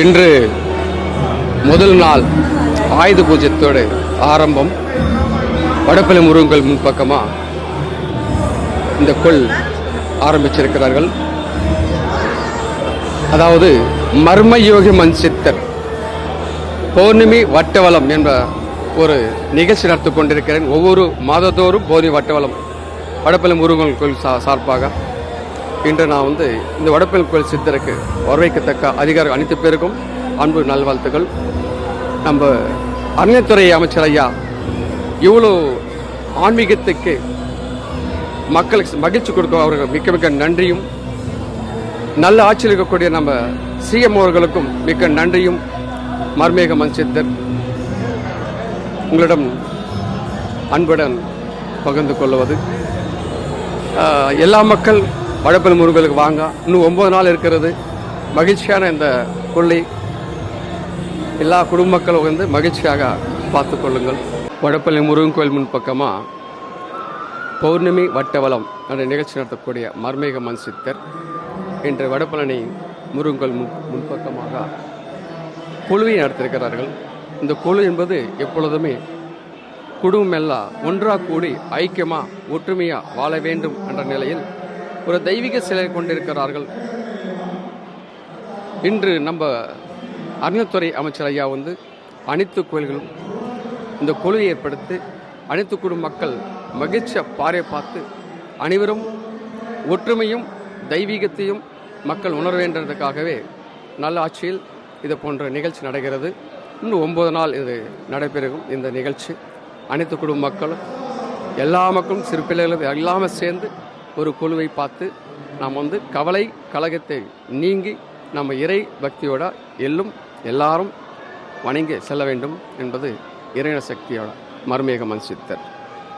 இன்று முதல் நாள் ஆயுத பூஜைத்தோடு ஆரம்பம். வடப்பள்ளி முருகங்கள் முன்பக்கமாக இந்த கொள் ஆரம்பிச்சிருக்கிறார்கள். அதாவது மர்மயோகி மண் சித்தர் பௌர்ணமி வட்டவளம் என்ற ஒரு நிகழ்ச்சி நடத்தி கொண்டிருக்கிறேன். ஒவ்வொரு மாதத்தோறும் பௌர்ணமி வட்டவளம் வடப்பள்ளி முருகன் கோயில் சா சார்பாக. இன்று நான் வந்து இந்த வடப்பள்ளி கோயில் சித்தருக்கு வரவேற்கத்தக்க அதிகாரம் அனைத்து பேருக்கும் அன்பு நல்வாழ்த்துக்கள். நம்ம அறநிலைத்துறை அமைச்சர் ஐயா இவ்வளோ ஆன்மீகத்துக்கு மக்களுக்கு மகிழ்ச்சி கொடுக்கும் அவர்கள் மிக்க மிக்க நன்றியும். நல்ல ஆட்சியில் இருக்கக்கூடிய நம்ம சிஎம் அவர்களுக்கும் மிக்க நன்றியும். மர்மேக மன்சித்தர் உங்களிடம் அன்புடன் பகிர்ந்து கொள்வது. எல்லா மக்கள் வடப்பல் முருகலுக்கு வாங்க. இன்னும் ஒன்பது நாள் இருக்கிறது. மகிழ்ச்சியான இந்த கொள்ளை. எல்லா குடும்ப மக்களும் வந்து மகிழ்ச்சியாக பார்த்து கொள்ளுங்கள். வடப்பள்ளி முருகன் கோயில் முன்பக்கமாக பௌர்ணமி வட்டவலம் என்ற நிகழ்ச்சி நடத்தக்கூடிய மர்மேக மண் சித்தர் இன்று முருகன் முருங்கல் முன் முன்பக்கமாக குழுவை நடத்திருக்கிறார்கள் இந்த குழு என்பது எப்பொழுதுமே குடும்பம் எல்லாம் ஒன்றாக கூடி ஐக்கியமாக ஒற்றுமையாக வாழ வேண்டும் என்ற நிலையில் ஒரு தெய்வீக சிலை கொண்டிருக்கிறார்கள். இன்று நம்ம அறநிலைத்துறை அமைச்சர் ஐயா வந்து அனைத்து கோயில்களும் இந்த குழுவை ஏற்படுத்தி அனைத்து குடும்ப மக்கள் மகிழ்ச்சியை பாறை பார்த்து அனைவரும் ஒற்றுமையும் தெய்வீகத்தையும் மக்கள் உணர வேண்டதுக்காகவே நல்ல ஆட்சியில் இது போன்ற நிகழ்ச்சி நடக்கிறது. இன்னும் ஒன்பது நாள் இது நடைபெறும் இந்த நிகழ்ச்சி. அனைத்து குடும்ப மக்களும் எல்லா மக்களும் சிறு பிள்ளைகளும் எல்லாமே சேர்ந்து ஒரு குழுவை பார்த்து நாம் வந்து கவலை கழகத்தை நீங்கி நம்ம இறை பக்தியோட எல்லும் எல்லாரும் வணங்கி செல்ல வேண்டும் என்பது இறைவன சக்தியோட மருமேக மன் சித்தர்